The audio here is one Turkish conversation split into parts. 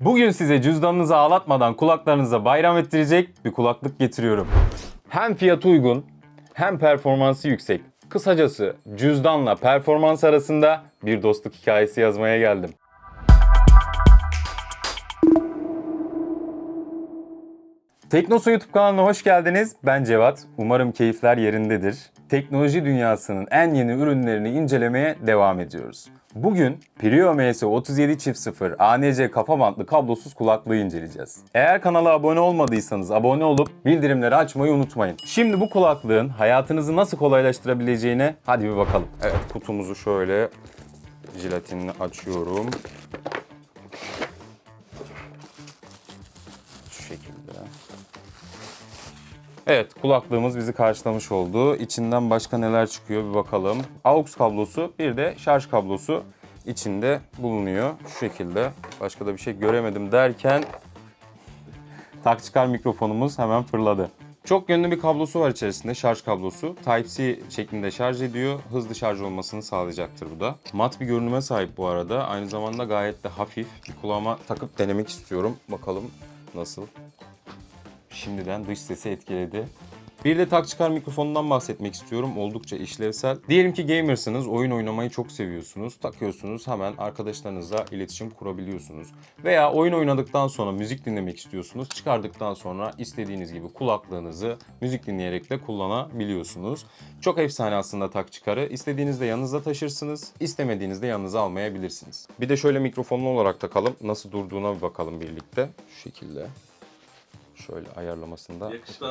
Bugün size cüzdanınızı ağlatmadan kulaklarınıza bayram ettirecek bir kulaklık getiriyorum. Hem fiyatı uygun hem performansı yüksek. Kısacası cüzdanla performans arasında bir dostluk hikayesi yazmaya geldim. Teknosu YouTube kanalına hoş geldiniz. Ben Cevat. Umarım keyifler yerindedir. Teknoloji dünyasının en yeni ürünlerini incelemeye devam ediyoruz. Bugün Prio MS37 ANC kafa bantlı kablosuz kulaklığı inceleyeceğiz. Eğer kanala abone olmadıysanız abone olup bildirimleri açmayı unutmayın. Şimdi bu kulaklığın hayatınızı nasıl kolaylaştırabileceğine hadi bir bakalım. Evet kutumuzu şöyle jelatinle açıyorum. Evet kulaklığımız bizi karşılamış oldu. İçinden başka neler çıkıyor bir bakalım. AUX kablosu bir de şarj kablosu içinde bulunuyor. Şu şekilde. Başka da bir şey göremedim derken tak çıkar mikrofonumuz hemen fırladı. Çok yönlü bir kablosu var içerisinde şarj kablosu. Type-C şeklinde şarj ediyor. Hızlı şarj olmasını sağlayacaktır bu da. Mat bir görünüme sahip bu arada. Aynı zamanda gayet de hafif. Kulağıma takıp denemek istiyorum. Bakalım nasıl. Şimdiden dış sesi etkiledi. Bir de tak çıkar mikrofonundan bahsetmek istiyorum. Oldukça işlevsel. Diyelim ki gamersınız, oyun oynamayı çok seviyorsunuz. Takıyorsunuz hemen arkadaşlarınızla iletişim kurabiliyorsunuz. Veya oyun oynadıktan sonra müzik dinlemek istiyorsunuz. Çıkardıktan sonra istediğiniz gibi kulaklığınızı müzik dinleyerek de kullanabiliyorsunuz. Çok efsane aslında tak çıkarı. İstediğinizde yanınızda taşırsınız. istemediğinizde yanınıza almayabilirsiniz. Bir de şöyle mikrofonlu olarak takalım. Nasıl durduğuna bir bakalım birlikte. Şu şekilde. Şöyle ayarlamasında. Yakıştı.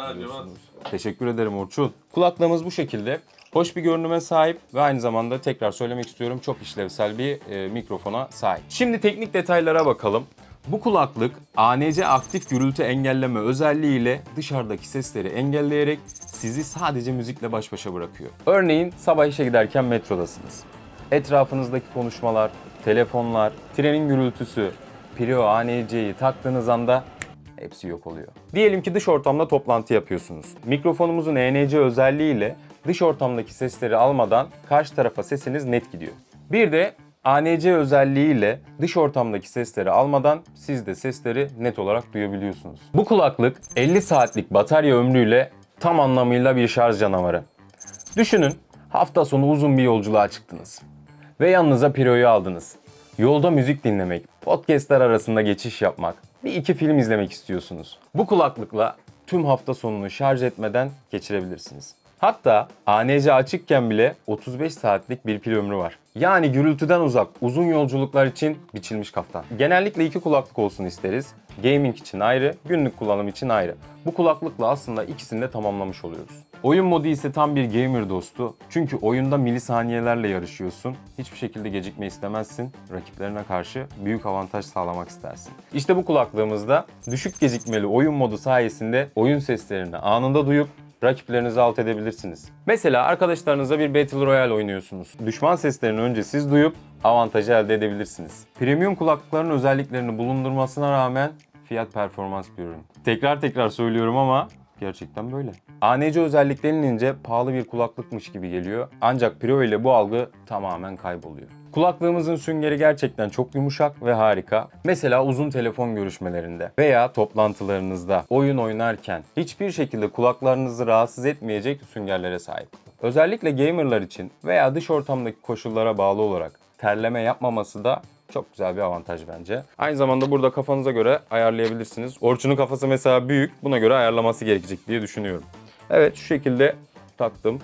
Teşekkür ederim Orçun. Kulaklığımız bu şekilde. Hoş bir görünüme sahip ve aynı zamanda tekrar söylemek istiyorum çok işlevsel bir e, mikrofona sahip. Şimdi teknik detaylara bakalım. Bu kulaklık ANC aktif gürültü engelleme özelliğiyle dışarıdaki sesleri engelleyerek sizi sadece müzikle baş başa bırakıyor. Örneğin sabah işe giderken metrodasınız. Etrafınızdaki konuşmalar, telefonlar, trenin gürültüsü, Prio ANC'yi taktığınız anda hepsi yok oluyor. Diyelim ki dış ortamda toplantı yapıyorsunuz. Mikrofonumuzun ENC özelliğiyle dış ortamdaki sesleri almadan karşı tarafa sesiniz net gidiyor. Bir de ANC özelliğiyle dış ortamdaki sesleri almadan siz de sesleri net olarak duyabiliyorsunuz. Bu kulaklık 50 saatlik batarya ömrüyle tam anlamıyla bir şarj canavarı. Düşünün hafta sonu uzun bir yolculuğa çıktınız ve yanınıza Piro'yu aldınız. Yolda müzik dinlemek, podcastler arasında geçiş yapmak, bir iki film izlemek istiyorsunuz. Bu kulaklıkla tüm hafta sonunu şarj etmeden geçirebilirsiniz. Hatta ANC açıkken bile 35 saatlik bir pil ömrü var. Yani gürültüden uzak uzun yolculuklar için biçilmiş kaftan. Genellikle iki kulaklık olsun isteriz. Gaming için ayrı, günlük kullanım için ayrı. Bu kulaklıkla aslında ikisini de tamamlamış oluyoruz. Oyun modu ise tam bir gamer dostu. Çünkü oyunda milisaniyelerle yarışıyorsun. Hiçbir şekilde gecikme istemezsin. Rakiplerine karşı büyük avantaj sağlamak istersin. İşte bu kulaklığımızda düşük gecikmeli oyun modu sayesinde oyun seslerini anında duyup rakiplerinizi alt edebilirsiniz. Mesela arkadaşlarınızla bir Battle Royale oynuyorsunuz. Düşman seslerini önce siz duyup avantajı elde edebilirsiniz. Premium kulaklıkların özelliklerini bulundurmasına rağmen fiyat performans bir ürün. Tekrar tekrar söylüyorum ama gerçekten böyle. ANC özelliklerinince pahalı bir kulaklıkmış gibi geliyor. Ancak Pro ile bu algı tamamen kayboluyor. Kulaklığımızın süngeri gerçekten çok yumuşak ve harika. Mesela uzun telefon görüşmelerinde veya toplantılarınızda oyun oynarken hiçbir şekilde kulaklarınızı rahatsız etmeyecek süngerlere sahip. Özellikle gamerlar için veya dış ortamdaki koşullara bağlı olarak terleme yapmaması da çok güzel bir avantaj bence. Aynı zamanda burada kafanıza göre ayarlayabilirsiniz. Orçun'un kafası mesela büyük. Buna göre ayarlaması gerekecek diye düşünüyorum. Evet şu şekilde taktım.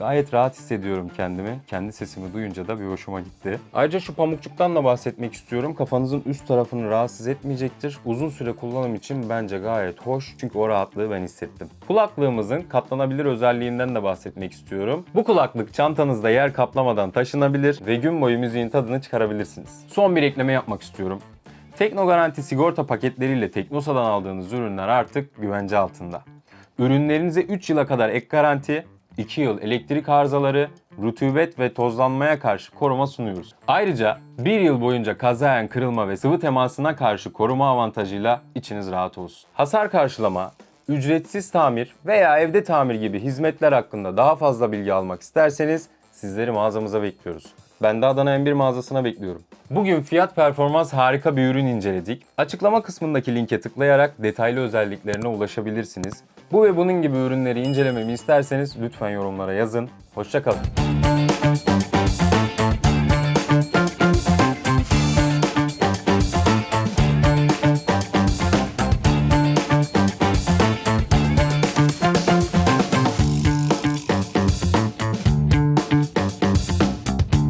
Gayet rahat hissediyorum kendimi. Kendi sesimi duyunca da bir hoşuma gitti. Ayrıca şu pamukçuktan da bahsetmek istiyorum. Kafanızın üst tarafını rahatsız etmeyecektir. Uzun süre kullanım için bence gayet hoş. Çünkü o rahatlığı ben hissettim. Kulaklığımızın katlanabilir özelliğinden de bahsetmek istiyorum. Bu kulaklık çantanızda yer kaplamadan taşınabilir ve gün boyu müziğin tadını çıkarabilirsiniz. Son bir ekleme yapmak istiyorum. Tekno Garanti sigorta paketleriyle Teknosa'dan aldığınız ürünler artık güvence altında. Ürünlerinize 3 yıla kadar ek garanti, 2 yıl elektrik arızaları, rutubet ve tozlanmaya karşı koruma sunuyoruz. Ayrıca 1 yıl boyunca kazayan kırılma ve sıvı temasına karşı koruma avantajıyla içiniz rahat olsun. Hasar karşılama, ücretsiz tamir veya evde tamir gibi hizmetler hakkında daha fazla bilgi almak isterseniz sizleri mağazamıza bekliyoruz. Ben de Adana M1 mağazasına bekliyorum. Bugün fiyat performans harika bir ürün inceledik. Açıklama kısmındaki linke tıklayarak detaylı özelliklerine ulaşabilirsiniz. Bu ve bunun gibi ürünleri incelememi isterseniz lütfen yorumlara yazın. Hoşçakalın.